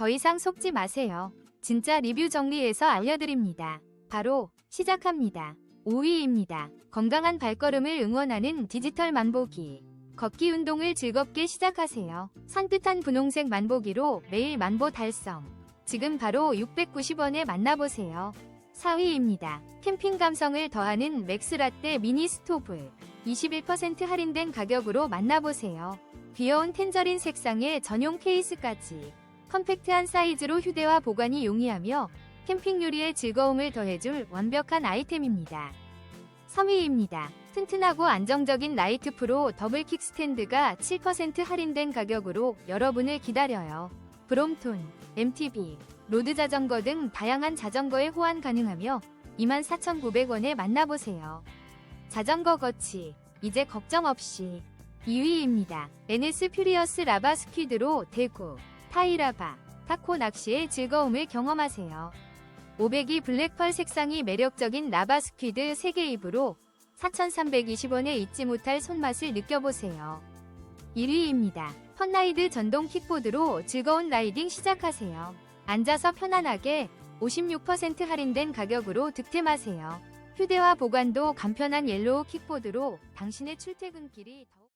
더 이상 속지 마세요. 진짜 리뷰 정리해서 알려드립니다. 바로 시작합니다. 5위입니다. 건강한 발걸음을 응원하는 디지털 만보기. 걷기 운동을 즐겁게 시작하세요. 산뜻한 분홍색 만보기로 매일 만보 달성. 지금 바로 690원에 만나보세요. 4위입니다. 캠핑 감성을 더하는 맥스라떼 미니 스토브. 21% 할인된 가격으로 만나보세요. 귀여운 텐저린 색상의 전용 케이스까지. 컴팩트한 사이즈로 휴대와 보관이 용이하며 캠핑 요리의 즐거움을 더해줄 완벽한 아이템입니다. 3위입니다. 튼튼하고 안정적인 라이트 프로 더블 킥스탠드가 7% 할인된 가격으로 여러분을 기다려요. 브롬톤, MTB, 로드 자전거 등 다양한 자전거에 호환 가능하며 24,900원에 만나보세요. 자전거 거치, 이제 걱정 없이 2위입니다. NS 퓨리어스 라바 스퀴드로 대구, 타이라바, 타코 낚시의 즐거움을 경험하세요. 502 블랙펄 색상이 매력적인 라바 스퀴드 3개 입으로 4,320원에 잊지 못할 손맛을 느껴보세요. 1위입니다. 펀라이드 전동 킥보드로 즐거운 라이딩 시작하세요. 앉아서 편안하게 56% 할인된 가격으로 득템하세요. 휴대와 보관도 간편한 옐로우 킥보드로 당신의 출퇴근길이 더욱